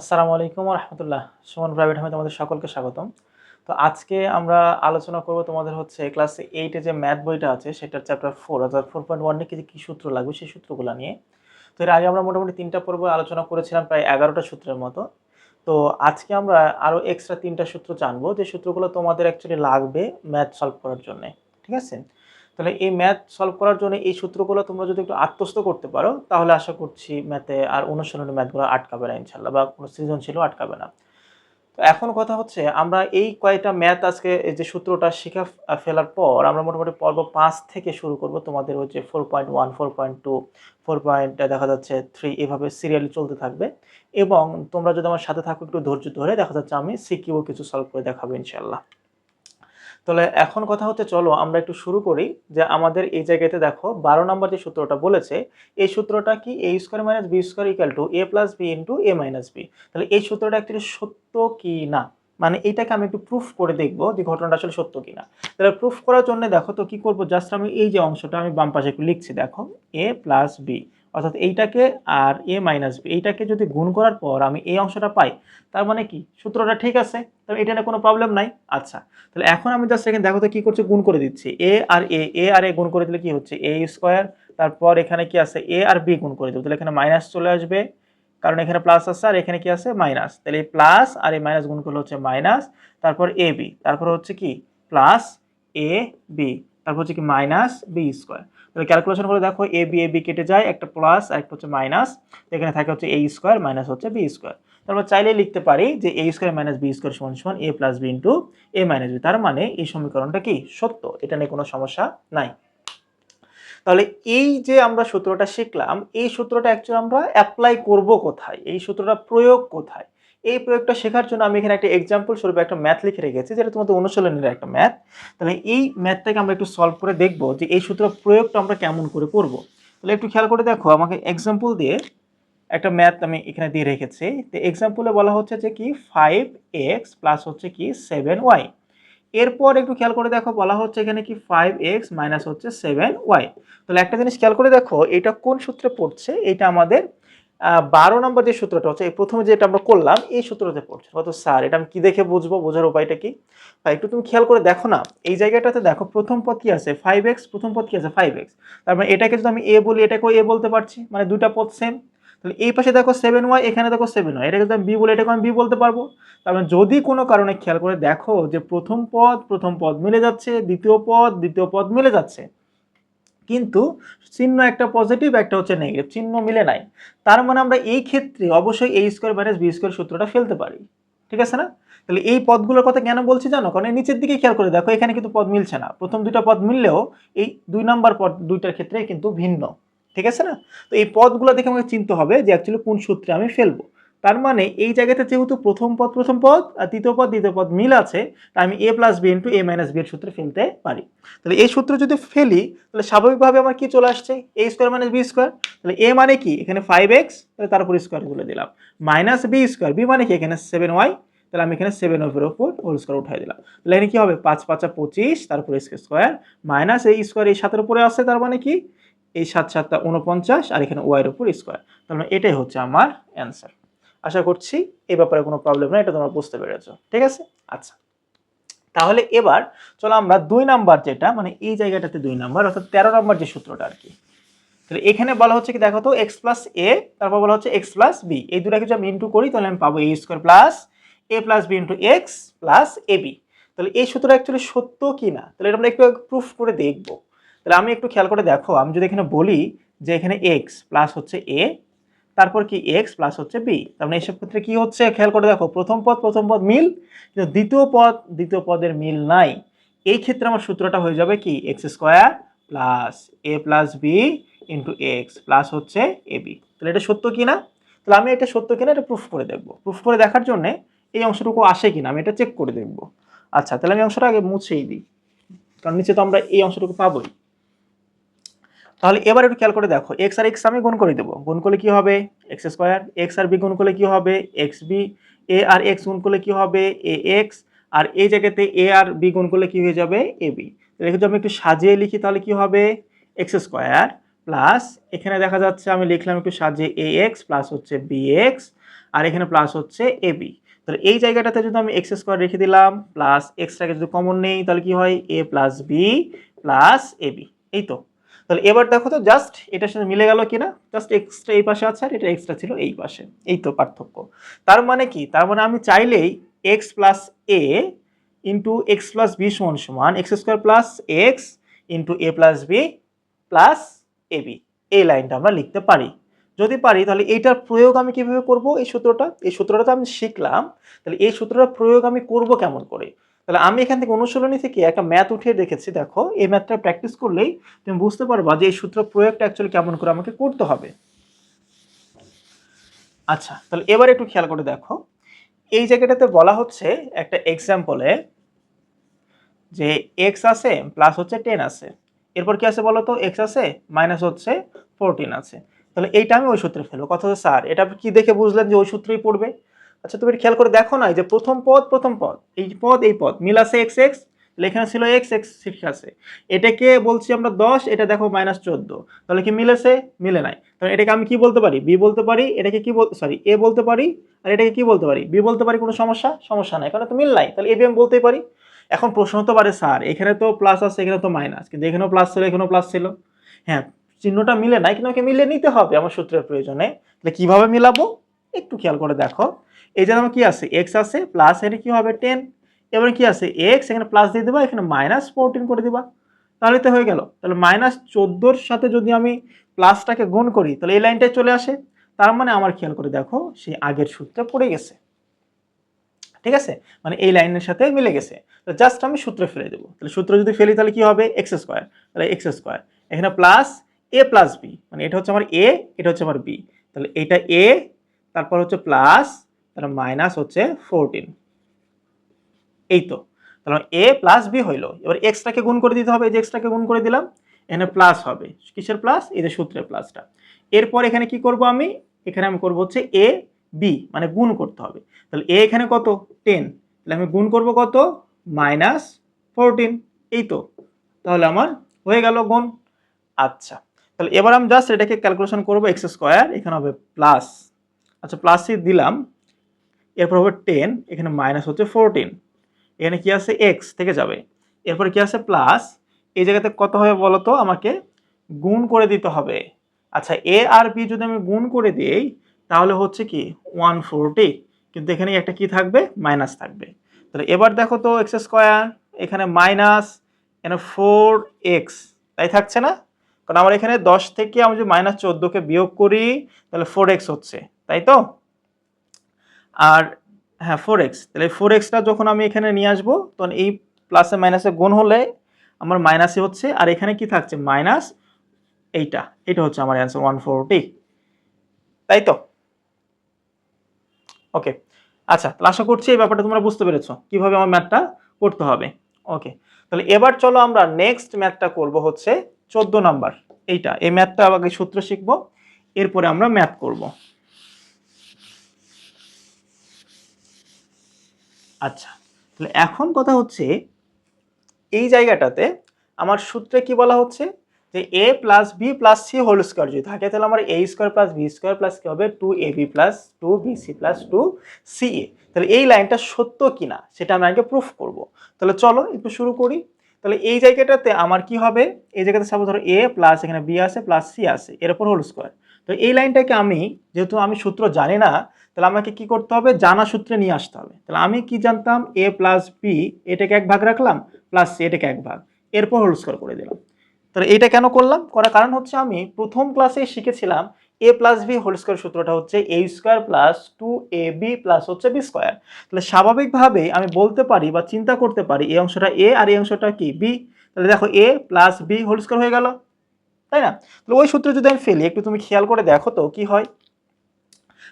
আসসালামু আলাইকুম রহমতুল্লাহ। সুমন প্রাইভেট হোমে তোমাদের সকলকে স্বাগতম। তো আজকে আমরা আলোচনা করব তোমাদের হচ্ছে ক্লাস এইটে যে ম্যাথ বইটা আছে, সেটার চ্যাপ্টার ফোর অর্থাৎ ফোর পয়েন্ট ওয়ান কি কী সূত্র লাগবে সেই সূত্রগুলো নিয়ে। তো এর আগে আমরা মোটামুটি তিনটা পর্ব আলোচনা করেছিলাম প্রায় এগারোটা সূত্রের মতো। তো আজকে আমরা আরও এক্সট্রা তিনটা সূত্র জানব, যে সূত্রগুলো তোমাদের অ্যাকচুয়ালি লাগবে ম্যাথ সলভ করার জন্য। ঠিক আছে? তাহলে এই ম্যাথ সলভ করার জন্য এই সূত্রগুলো তোমরা যদি একটু আত্মস্থ করতে পারো, তাহলে আশা করছি ম্যাথে আর অনুশীলনী ম্যাথগুলো আটকাবে না ইনশাল্লাহ বা কোনো সৃজনশীল আটকাবে না। তো এখন কথা হচ্ছে আমরা এই কয়টা ম্যাথ আজকে এই যে সূত্রটা শিখা ফেলার পর আমরা মোটামুটি পর্ব পাঁচ থেকে শুরু করব তোমাদের হচ্ছে four point one four point two four point দেখা যাচ্ছে থ্রি এভাবে সিরিয়ালি চলতে থাকবে এবং তোমরা যদি আমার সাথে থাকো একটু ধৈর্য ধরে, দেখা যাচ্ছে আমি সিকিউ কিছু সলভ করে দেখাবো ইনশাল্লাহ তাহলে এখন কথা হচ্ছে, চলো আমরা একটু শুরু করি যে আমাদের এই জায়গাতে দেখো বারো নম্বর যে সূত্রটা বলেছে, এই সূত্রটা কি A square minus B square equal to A plus B into A minus B তাহলে এই সূত্রটা অ্যাকচুয়ালি সত্য কি না? মানে এইটাকে আমি একটু প্রুফ করে দেখব যে ঘটনাটা আসলে সত্য কি না। তাহলে প্রুফ করার জন্য দেখো তো কি করব? জাস্ট আমি এই যে অংশটা আমি বাম পাশে একটু লিখছি, দেখো এ প্লাস বি অর্থাৎ এইটাকে আর এ মাইনাস বি এইটাকে যদি গুণ করার পর আমি এই অংশটা পাই, তার মানে কি? সূত্রটা ঠিক আছে, তাহলে এটা নিয়ে কোনো প্রবলেম নাই। আচ্ছা তাহলে এখন আমি জাস্ট এখানে দেখো তো কি করছে, গুণ করে দিচ্ছি। এ আর এ এ আর এ গুণ করে দিলে কি হচ্ছে? এ স্কোয়ার তারপর এখানে কি আছে? এ আর বি গুণ করে দেবো। তাহলে এখানে মাইনাস চলে আসবে, কারণ এখানে প্লাস আছে আর এখানে কি আছে? মাইনাস তাহলে এই প্লাস আর এই মাইনাস গুণ করলে হচ্ছে মাইনাস তারপর এ বি তারপর হচ্ছে কি? প্লাস এ বি তারপর হচ্ছে কি? মাইনাস বি স্কোয়ার ক্যালকুলেশন করে দেখো এ বি এ বি কেটে যায়, একটা প্লাস আর একটা হচ্ছে মাইনাস এখানে থাকে হচ্ছে এ স্কোয়ার মাইনাস হচ্ছে বি স্কোয়ার তারপর চাইলে লিখতে পারি যে A square minus B square সমান সমান A plus B into A minus B তার মানে এই সমীকরণটা কি সত্য? এটা নিয়ে কোনো সমস্যা নাই। তাহলে এই যে আমরা সূত্রটা শিখলাম, এই সূত্রটা অ্যাকচুয়ালি আমরা অ্যাপ্লাই করব কোথায়? এই সূত্রটা প্রয়োগ কোথায়? এই প্রয়োগটা শেখার জন্য আমি এখানে একটা এক্সাম্পল স্বরূপে একটা ম্যাথ লিখে রেখেছি, যেটা তোমাদের অনুশীলনের একটা ম্যাথ তাহলে এই ম্যাথটাকে আমরা একটু সলভ করে দেখব যে এই সূত্র প্রয়োগটা আমরা কেমন করে করব। তাহলে একটু খেয়াল করে দেখো, আমাকে এক্সাম্পল দিয়ে একটা ম্যাথ আমি এখানে দিয়ে রেখেছি। তো এক্সাম্পলে বলা হচ্ছে যে কি ফাইভ এক্স প্লাস হচ্ছে কি সেভেন ওয়াই এরপর একটু খেয়াল করে দেখো, বলা হচ্ছে এখানে কি ফাইভ এক্স মাইনাস হচ্ছে সেভেন ওয়াই তাহলে একটা জিনিস খেয়াল করে দেখো, এটা কোন সূত্রে পড়ছে? এটা আমাদের বারো নম্বর যে সূত্রটা হচ্ছে, এই প্রথমে যেটা আমরা করলাম, এই সূত্রতে পড়ছে। হয়তো স্যার, এটা আমি কি দেখে বুঝব? বোঝার উপায়টা কি? তাই একটু তুমি খেয়াল করে দেখো না, এই জায়গাটাতে দেখো, প্রথম পদ কি আছে? ফাইভ এক্স প্রথম পদ কি আছে? ফাইভ এক্স তার মানে এটাকে যদি আমি এ বলি এটাকেও এ বলতে পারছি? মানে দুইটা পদ সেম তাহলে এই পাশে দেখো সেভেন ওয়াই এখানে দেখো সেভেন ওয়াই এটাকে যদি আমি বি বলি, এটাকে আমি বি বলতে পারব? তার মানে যদি কোনো কারণে খেয়াল করে দেখো যে প্রথম পদ প্রথম পদ মিলে যাচ্ছে, দ্বিতীয় পদ দ্বিতীয় পদ মিলে যাচ্ছে। কিন্তু চিহ্ন একটা পজিটিভ একটা হচ্ছে নেগেটিভ চিহ্ন মিলে নাই। তার মানে আমরা এই ক্ষেত্রে অবশ্যই এই স্কোয়ার মাইনাস বি স্কোয়ার সূত্রটা ফেলতে পারি। ঠিক আছে না? তাহলে এই পদগুলোর কথা কেন বলছি জানো? কারণ নিচের দিকে খেয়াল করে দেখো, এখানে কিন্তু পদ মিলছে না। প্রথম দুইটা পদ মিললেও এই দুই নাম্বার পদ দুইটার ক্ষেত্রে কিন্তু ভিন্ন। ঠিক আছে না? তো এই পদগুলো দেখে আমাকে চিনতে হবে যে অ্যাকচুয়ালি কোন সূত্রে আমি ফেলব। তার মানে এই জায়গাতে যেহেতু প্রথম পদ প্রথম পদ আর দ্বিতীয় পদ দ্বিতীয় পদ মিল আছে, তাই আমি A plus B into A minus B এর সূত্রে ফেলতে পারি। তাহলে এই সূত্র যদি ফেলি, তাহলে স্বাভাবিকভাবে আমার কি চলে আসছে? A square minus b square তাহলে এ মানে কি? এখানে ফাইভ এক্স তাহলে তার উপর স্কোয়ার তুলে দিলাম। মাইনাস বি স্কোয়ার বি মানে কি? এখানে সেভেন ওয়াই তাহলে আমি এখানে সেভেন ওপের ওপর হোল স্কোয়ার উঠাই দিলাম। তাহলে এখানে কি হবে? পাঁচ, পাঁচা পঁচিশ তারপর স্কোয়ার মাইনাস এই স্কোয়ার এই সাতের উপরে আসছে তার মানে কি? এই সাত, সাতটা উনপঞ্চাশ আর এখানে ওয়াইয়ের উপর স্কোয়ার মানে এটাই হচ্ছে আমার অ্যান্সার আশা করছি এই ব্যাপারে কোনো প্রবলেম নেই, এটা তোমরা বুঝতে পেরেছ। ঠিক আছে? আচ্ছা। তাহলে এবার চলো আমরা দুই নাম্বার যেটা মানে এই জায়গাটাতে দুই নাম্বার, অর্থাৎ তেরো নাম্বার যে সূত্রটা আর কি। তাহলে এখানে বলা হচ্ছে কি, দেখো তো এক্স প্লাস এ তারপর বলা হচ্ছে এক্স প্লাস বি এই দুটাকে যদি আমি ইন্টু করি, তাহলে আমি পাবো a square plus a plus b into x plus a b তাহলে এই সূত্রটা অ্যাকচুয়ালি সত্য কি না তাহলে এটা আমরা একটু প্রুফ করে দেখব। তাহলে আমি একটু খেয়াল করে দেখো, আমি যদি এখানে বলি যে এখানে এক্স প্লাস হচ্ছে এ তারপর কি এক্স প্লাস হচ্ছে বি তার মানে এইসব ক্ষেত্রে কি হচ্ছে? খেয়াল করে দেখো, প্রথম পদ প্রথম পদ মিল, কিন্তু দ্বিতীয় পদ, দ্বিতীয় পদের মিল নাই। এই ক্ষেত্রে আমার সূত্রটা হয়ে যাবে কি? X square plus a plus b into x plus হচ্ছে এ বি তাহলে এটা সত্য কি না তাহলে আমি এটা সত্য কিনা এটা প্রুফ করে দেখব। প্রুফ করে দেখার জন্য এই অংশটুকু আসে কিনা? আমি এটা চেক করে দেখব। আচ্ছা তাহলে আমি অংশটা আগে মুছেই দিই। কারণ নিচে তো আমরা এই অংশটুকু পাবোই। তাহলে এবার একটু খেয়াল করে দেখো এক্স আর এক্স আমি গুণ করে দেবো। গুণ করলে কি হবে? এক্স স্কোয়ার এক্স আর বি গুণ করলে কী হবে? এক্স বি এ আর এক্স গুণ করলে কী হবে? এ এক্স আর এই জায়গাতে এ আর বি গুণ করলে কী হয়ে যাবে? এ বি তাহলে যদি আমি একটু সাজিয়ে লিখি, তাহলে কী হবে? এক্স স্কোয়ার প্লাস এখানে দেখা যাচ্ছে আমি লিখলাম একটু সাজিয়ে এ এক্স প্লাস হচ্ছে বি এক্স আর এখানে প্লাস হচ্ছে এ বি তাহলে এই জায়গাটাতে যদি আমি এক্স স্কোয়ার রেখে দিলাম প্লাস এক্সটাকে যদি কমন নেই, তাহলে কি হয়? A plus b plus a b এই তো। তাহলে এবার দেখো তো জাস্ট এটার সাথে মিলে গেল কিনা? জাস্ট এক্সট্রা এই পাশে আছে আর এটা এক্সট্রা ছিল এই পাশে। এই তো পার্থক্য। তার মানে কি? তার মানে আমি চাইলেই x plus a into x plus b সমান সমান x square plus x into a plus b plus a b এই লাইনটা আমরা লিখতে পারি। যদি পারি, তাহলে এইটার প্রয়োগ আমি কীভাবে করব এই সূত্রটা? এই সূত্রটা তো আমি শিখলাম। তাহলে এই সূত্রটার প্রয়োগ আমি করব কেমন করে? তাহলে আমি এখান থেকে অনুশীলনী থেকে একটা ম্যাথ উঠিয়ে রেখেছি দেখো। এই ম্যাথটা প্র্যাকটিস করলেই তুমি বুঝতে পারবা যে এই সূত্র প্রয়োগটা অ্যাকচুয়ালি কেমন করে আমাকে করতে হবে। আচ্ছা তাহলে এবার একটু খেয়াল করে দেখো। এই জায়গাটাতে বলা হচ্ছে একটা এক্সাম্পলে যে এক্স আছে প্লাস হচ্ছে টেন আছে। এরপর কি আছে বলো তো এক্স আছে মাইনাস হচ্ছে ফোরটিন আছে। তাহলে এইটা আমি ওই সূত্রে ফেলব। কথা হচ্ছে স্যার এটা কি দেখে বুঝলেন যে ওই সূত্রেই পড়বে? আচ্ছা তুমি খেয়াল করে দেখো না যে প্রথম পদ প্রথম পদ, এই পদ এই পদ, মিল আছে এক্স এক্স এখানে ছিল এক্স এক্স আছে। এটাকে বলছি আমরা দশ, এটা দেখো মাইনাস চোদ্দ, তাহলে কি মিলেছে মিলে নাই। তাহলে এটাকে আমি কি বলতে পারি? বি বলতে পারি, এটাকে কি সরি এ বলতে পারি, আর এটাকে কি বলতে পারি? বি বলতে পারি কোনো সমস্যা? সমস্যা নাই, কারণ তো মিল নাই। তাহলে এ বি আমি বলতেই পারি। এখন প্রশ্ন হতে পারে, স্যার, এখানে তো প্লাস আছে, এখানে তো মাইনাস কিন্তু এখানেও প্লাস ছিল, এখানেও প্লাস ছিল। হ্যাঁ চিহ্নটা মিলে নাই, কিন্তু আমাকে মিলে নিতে হবে আমার সূত্রের প্রয়োজনে। তাহলে কীভাবে মিলাবো? একটু খেয়াল করে দেখো। যে আমার কি আছে? এক্স আছে প্লাস এখানে কি হবে? টেন এবার কি আছে? এক্স এখানে প্লাস দিয়ে দেবা, এখানে মাইনাস ফোরটিন করে দিবা। তাহলে তো হয়ে গেল। তাহলে মাইনাস চোদ্দোর সাথে যদি আমি প্লাসটাকে গুণ করি, তাহলে এই লাইনটাই চলে আসে। তার মানে আমার খেয়াল করে দেখো, সেই আগের সূত্রে পড়ে গেছে। ঠিক আছে? মানে এই লাইনের সাথে মিলে গেছে। তো জাস্ট আমি সূত্রে ফেলে দেবো। তাহলে সূত্র যদি ফেলি, তাহলে কি হবে? এক্স স্কোয়ার তাহলে এক্স স্কোয়ার এখানে প্লাস এ প্লাস বি মানে এটা হচ্ছে আমার এ এটা হচ্ছে আমার বি তাহলে এটা এ তারপর হচ্ছে প্লাস তাহলে মাইনাস হচ্ছে ফোরটিন এই তো তাহলে এ প্লাস বি হইল। এবার এক্সটাকে গুণ করে দিতে হবে, এই যে এক্সটাকে গুণ করে দিলাম, এখানে প্লাস হবে। কিসের প্লাস এই যে সূত্রের প্লাসটা এরপর এখানে কি করব আমি? এখানে আমি করব হচ্ছে এ বি মানে গুণ করতে হবে। তাহলে এ এখানে কত? টেন তাহলে আমি গুণ করব কত? মাইনাস ফোরটিন এই তো তাহলে আমার হয়ে গেল গুণ। আচ্ছা তাহলে এবার আমি জাস্ট এটাকে ক্যালকুলেশন করব এক্স স্কোয়ার এখানে হবে প্লাস আচ্ছা প্লাসই দিলাম। এরপর হবে টেন এখানে মাইনাস হচ্ছে ফোরটিন এখানে কি আছে? এক্স থেকে যাবে। এরপরে কি আছে? প্লাস এই জায়গাতে কত হবে বলো তো আমাকে গুণ করে দিতে হবে। আচ্ছা এ আর বি যদি আমি গুণ করে দিই, তাহলে হচ্ছে কি? ওয়ান ফোরটি কিন্তু এখানে একটা কি থাকবে? মাইনাস থাকবে। তাহলে এবার দেখো তো এক্স স্কোয়ার এখানে মাইনাস এখানে ফোর এক্স তাই থাকছে না? কারণ আমার এখানে দশ থেকে আমি যদি মাইনাস চোদ্দোকে বিয়োগ করি, তাহলে ফোর এক্স হচ্ছে। তাই তো? আর হ্যাঁ ফোর এক্স তাহলে ফোর এক্সটা যখন আমি এখানে নিয়ে আসব, তখন এই প্লাসে মাইনাসে গুণ হলে আমার মাইনাসে হচ্ছে, আর এখানে কি থাকছে? মাইনাস এইটা। এটা হচ্ছে আমার অ্যান্সার ওয়ান ফোরটি তাই তো? ওকে আচ্ছা তাহলে আশা করছি এই ব্যাপারটা তোমরা বুঝতে পেরেছ, কীভাবে আমার ম্যাথটা করতে হবে। ওকে তাহলে এবার চলো আমরা নেক্সট ম্যাথটা করব হচ্ছে চোদ্দ নাম্বার এইটা, এই ম্যাথটা আগে সূত্র শিখব, এরপরে আমরা ম্যাথ করব। আচ্ছা তাহলে এখন কথা হচ্ছে এই জায়গাটাতে আমার সূত্রে কি বলা হচ্ছে? যে a plus b plus c whole square যদি থাকে, তাহলে আমার a square plus b square plus কি হবে? Two a b plus two b c plus two c a তাহলে এই লাইনটা সত্য কিনা, সেটা আমি আগে প্রুফ করব। তাহলে চলো একটু শুরু করি। তাহলে এই জায়গাটাতে আমার কি হবে? এই জায়গাতে সাপোজ ধরো এ প্লাস এখানে বি আছে প্লাস সি আছে, এর উপর হোল স্কোয়ার তো এই লাইনটাকে আমি, যেহেতু আমি সূত্র জানি না, তাহলে আমাকে কি করতে হবে? জানা সূত্রে নিয়ে আসতে হবে। তাহলে আমি কি জানতাম? এ প্লাস বি এটাকে এক ভাগ রাখলাম প্লাস সি এটাকে এক ভাগ। এরপর হোল স্কোয়ার করে দিলাম। তাহলে এটা কেন করলাম? করার কারণ হচ্ছে আমি প্রথম ক্লাসে শিখেছিলাম a plus b whole square সূত্রটা হচ্ছে a square plus two a b plus হচ্ছে বি স্কোয়ার তাহলে স্বাভাবিকভাবে আমি বলতে পারি বা চিন্তা করতে পারি, এই অংশটা এ আর এই অংশটা কি? বি তাহলে দেখো a plus b whole square হয়ে গেল। তাই না? তাহলে ওই সূত্র যদি আমি ফেলি, একটু তুমি খেয়াল করে দেখো তো কি হয়।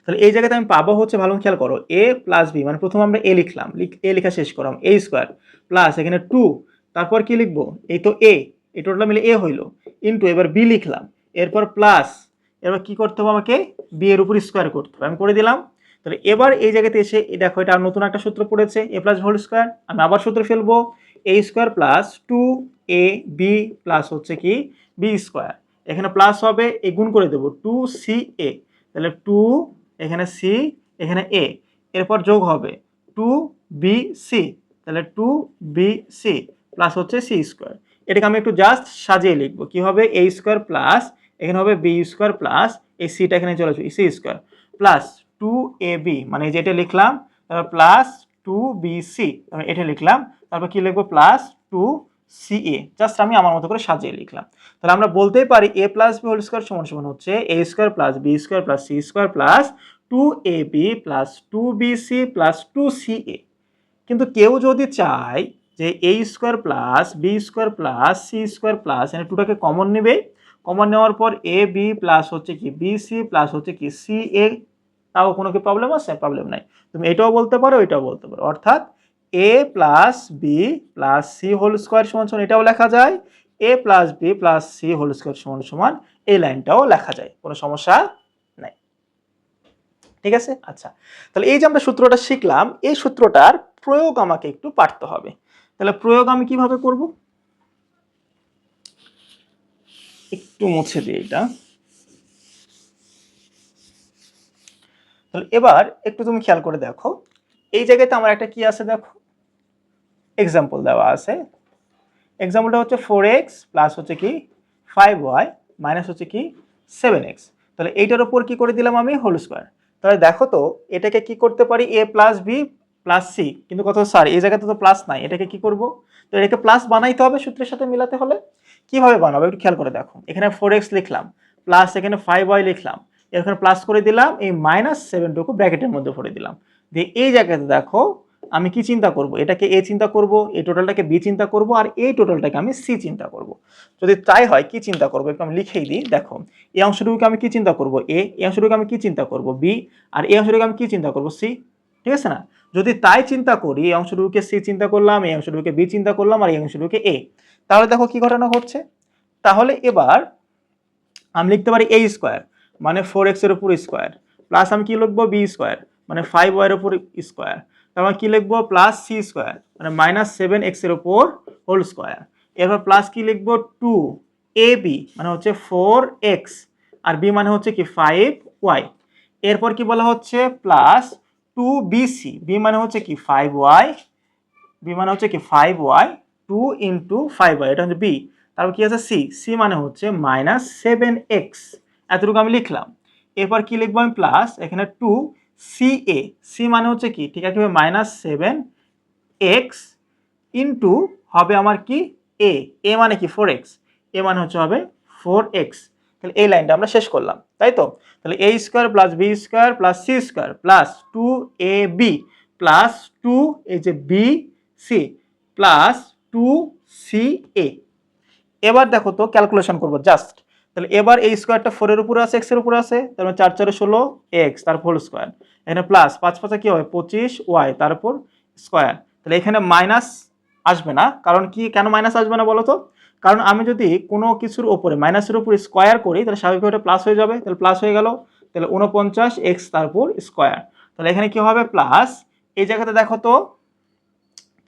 তাহলে এই জায়গাতে আমি পাবো হচ্ছে ভালো খেয়াল করো এ প্লাস বি মানে প্রথম আমরা এ লিখলাম এ লেখা শেষ করলাম এ স্কোয়ার প্লাস এখানে টু তারপর কি লিখব? এই তো এ এই টোটাল মিলে এ হইল ইন্টু এবার বি লিখলাম, এরপর প্লাস এবার কি করতে হবে আমাকে? বি এর উপর স্কোয়ার করতে হবে, আমি করে দিলাম, তাহলে এবার এই জায়গাতে এসে দেখো এটা নতুন একটা সূত্র পড়েছে এ প্লাস হোল স্কোয়ার আমি আবার সূত্র ফেলব a square plus two a b plus হচ্ছে কি বি স্কোয়ার এখানে প্লাস হবে, এ গুণ করে দেবো টু সি এ তাহলে টু এখানে সি এখানে এ এরপর যোগ হবে টু বি সি তাহলে টু বি সি প্লাস হচ্ছে সি স্কোয়ার এটাকে আমি একটু জাস্ট সাজিয়ে লিখব। কি হবে? এ স্কোয়ার প্লাস এখানে হবে বি স্কোয়ার প্লাস এই সিটা এখানে চলে c square plus two a b মানে যেটা লিখলাম, তারপর প্লাস টু বি সি এটা লিখলাম, তারপর কি লিখব? Plus two c a just আমি আমার মতো করে সাজিয়ে লিখলাম। তাহলে আমরা বলতেই পারি a plus b whole square সমান সমান হচ্ছে a square plus b square plus c square plus two a b plus two b c plus two c a কিন্তু কেউ যদি চায় যে a square plus b square plus c square plus এখানে টুটাকে কমন নেবে। কমন নেওয়ার পর এ বি প্লাস হচ্ছে কি বি সি প্লাস হচ্ছে কি সি এ তাও কোনো কি প্রবলেম আছে? প্রবলেম নাই। তুমি এটাও বলতে পারো, এটাও বলতে পারো। অর্থাৎ a plus b plus c whole square সমান সমান এটাও লেখা যায়। A plus b plus c whole square সমান সমান এই লাইনটাও লেখা যায়। কোনো সমস্যা নাই। ঠিক আছে? আচ্ছা। তাহলে এই যে আমরা সূত্রটা শিখলাম, এই সূত্রটার প্রয়োগ আমাকে একটু পারতে হবে। তাহলে প্রয়োগ আমি কীভাবে করব? একটু মুছে দিই এটা। তাহলে এবার একটু তুমি খেয়াল করে দেখো। এই জায়গাতে আমার একটা কি আছে দেখো? এক্সাম্পল দেওয়া আছে। এক্সাম্পলটা হচ্ছে ফোর এক্স প্লাস হচ্ছে কি ফাইভ ওয়াই মাইনাস হচ্ছে কি সেভেন এক্স তাহলে এইটার ওপর কি করে দিলাম আমি? হোল স্কোয়ার তাহলে দেখো তো, এটাকে কি করতে পারি? A plus b plus c কিন্তু কত স্যার এই জায়গাতে তো প্লাস নাই, এটাকে কি করব? তো এটাকে প্লাস বানাইতে হবে সূত্রের সাথে মিলাতে হলে। কীভাবে বানাবো? একটু খেয়াল করে দেখো। এখানে ফোর এক্স লিখলাম প্লাস এখানে ফাইভ ওয়াই লিখলাম। এখানে প্লাস করে দিলাম, এই মাইনাস সেভেনটুকু ব্র্যাকেটের মধ্যে ভরে দিলাম। দিয়ে এই জায়গাতে দেখো, আমি কি চিন্তা করব? এটাকে এ চিন্তা করব এই টোটালটাকে বি চিন্তা করব, আর এই টোটালটাকে আমি সি চিন্তা করব। যদি তাই হয়, কি চিন্তা করব? একটু আমি লিখেই দিই, দেখো, এই অংশটুকুকে আমি কি চিন্তা করব? এ এই অংশটুকু আমি কি চিন্তা করব? বি আর এই অংশটুকু আমি কি চিন্তা করব? সি ঠিক আছে না? যদি তাই চিন্তা করি, এই অংশটুকুকে সি চিন্তা করলাম, এই অংশটুকুকে বি চিন্তা করলাম, আর এই অংশটুকুকে এ তাহলে দেখো কি ঘটনা ঘটছে? তাহলে এবার আমি লিখতে পারি এ স্কোয়ার মানে ফোর এক্সের উপর স্কোয়ার প্লাস আমি কি লিখব? বি স্কোয়ার মানে ফাইভ ওয়াইয়ের উপর স্কোয়ার তারপর কি লিখব? প্লাস সি স্কোয়ার মানে মাইনাস সেভেন এক্সের উপর হোল স্কোয়ার এরপর প্লাস কি লিখব? টু এ বি মানে হচ্ছে ফোর এক্স আর বি মানে হচ্ছে কি? ফাইভ ওয়াই এরপর কি বলা হচ্ছে? Plus two b c b মানে হচ্ছে কি? ফাইভ ওয়াই বি মানে হচ্ছে কি? Five y two into five y এটা হচ্ছে বি তারপর কি আছে? সি সি মানে হচ্ছে মাইনাস সেভেন এক্স এতটুকু আমি লিখলাম। এরপর কি লিখব আমি? প্লাস এখানে টু সি এ সি মানে হচ্ছে কি? ঠিক আছে মাইনাস সেভেন এক্স ইন্টু হবে আমার কি? এ এ মানে কি? ফোর এক্স এ মানে হচ্ছে হবে ফোর এক্স তাহলে এই লাইনটা আমরা শেষ করলাম, তাই তো? তাহলে a square plus b square plus c square plus two a b plus two এই যে b c plus two c a এবার দেখো তো ক্যালকুলেশন করব জাস্ট তাহলে এবার এই স্কোয়ারটা ফোরের উপরে আছে এক্সের উপরে আছে, তার মানে চার চারে ষোলো এক্স তার হোল স্কোয়ার এখানে প্লাস পাঁচ পাঁচে কী হবে পঁচিশ ওয়াই তারপর স্কোয়ার তাহলে এখানে মাইনাস আসবে না, কারণ কি, কেন মাইনাস আসবে না বলো তো কারণ আমি যদি কোনো কিছুর ওপরে মাইনাসের উপরে স্কোয়ার করি, তাহলে স্বাভাবিকভাবে প্লাস হয়ে যাবে। তাহলে প্লাস হয়ে গেল, তাহলে উনপঞ্চাশ এক্স তারপর স্কোয়ার তাহলে এখানে কি হবে? প্লাস এই জায়গাতে দেখো তো,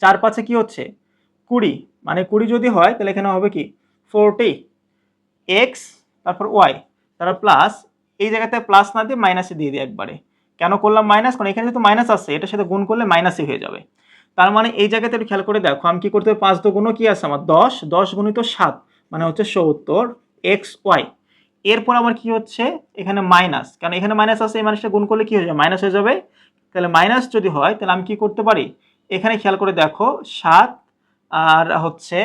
চার পাঁচে কি হচ্ছে? কুড়ি। মানে কুড়ি যদি হয়, তাহলে এখানে হবে কি? ফোরটি এক্স তারপর ওয়াই তারপর প্লাস এই জায়গাতে প্লাস না দিয়ে মাইনাসে দিয়ে দিই একবারে। কেন করলাম মাইনাস কারণ এখানে যেহেতু মাইনাস আছে, এটার সাথে গুণ করলে মাইনাসই হয়ে যাবে। তার মানে এই জায়গাতে একটু খেয়াল করে দেখো, আমি কী করতে পারি? পাঁচ দু গুণও কী আছে আমার? দশ। দশ গুণিত সাত মানে হচ্ছে সত্তর এক্স ওয়াই এরপর আমার কি হচ্ছে? এখানে মাইনাস কারণ এখানে মাইনাস আছে, এই মাইনাসটা গুণ করলে কি হয়ে যাবে? মাইনাস হয়ে যাবে। তাহলে মাইনাস যদি হয়, তাহলে আমি কি করতে পারি? এখানে খেয়াল করে দেখো, সাত আর হচ্ছে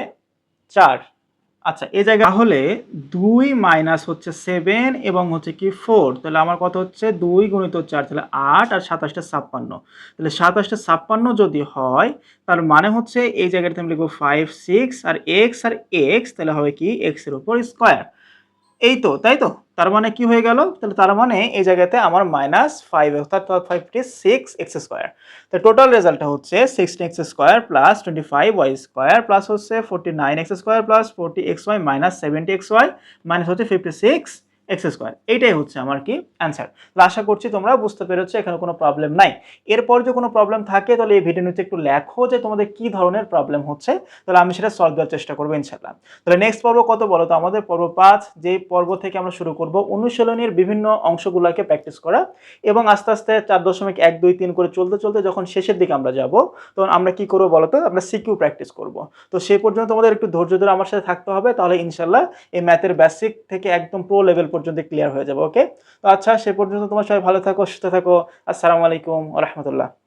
চার। আচ্ছা এই জায়গা তাহলে দুই মাইনাস হচ্ছে সেভেন এবং হচ্ছে কি ফোর, তাহলে আমার কত হচ্ছে? দুই গুণিত চার, তাহলে আট আর সাতাশটা ছাপ্পান্ন। তাহলে সাতাশটা ছাপ্পান্ন যদি হয়, তার মানে হচ্ছে এই জায়গাটা আমি লিখব ফাইভ সিক্স আর এক্স আর এক্স তাহলে হবে কি এক্সের উপর স্কোয়ার এই তো, তাই তো? তার মানে কি হয়ে গেল? তাহলে তার মানে এই জায়গাতে আমার মাইনাস ফাইভ অর্থাৎ ফাইভটি সিক্স এক্স স্কোয়ার তো টোটাল রেজাল্টটা হচ্ছে sixteen x square plus twenty five y square plus হচ্ছে forty nine x square plus forty x y minus seventy x y minus হচ্ছে ফিফটি সিক্স এক্স স্কোয়ার। এইটাই হচ্ছে আমার কি answer তাহলে আশা করছি তোমরা বুঝতে পেরেছ, এখানে কোনো প্রবলেম নাই। এরপর যদি কোনো প্রবলেম থাকে, তাহলে এই ভিডিও নিচে একটু লেখো যে তোমাদের কি ধরনের প্রবলেম হচ্ছে, তাহলে আমি সেটা সলভ দেওয়ার চেষ্টা করব ইনশাল্লাহ তাহলে নেক্সট পর্ব কত বলো তো? আমাদের পর্ব পাঁচ, যে পর্ব থেকে আমরা শুরু করব, অনুশীলনীর বিভিন্ন অংশগুলোকে প্র্যাকটিস করা এবং আস্তে আস্তে চার দশমিক এক, দুই, তিন করে চলতে চলতে যখন শেষের দিকে আমরা যাব, তখন আমরা কি করব বলো তো? আমরা সিকিউ প্র্যাকটিস করব। তো সেই পর্যন্ত তোমাদের একটু ধৈর্য ধরে আমার সাথে থাকতে হবে, তাহলে ইনশাল্লাহ এই ম্যাথের বেসিক থেকে একদম প্রো লেভেল পর্যন্ত ক্লিয়ার হয়ে যাবে ওকে তো আচ্ছা সে পর্যন্ত তোমার সবাই ভালো থাকো, সুস্থ থাকো। আসসালামু আলাইকুম রহমতুল্লাহ।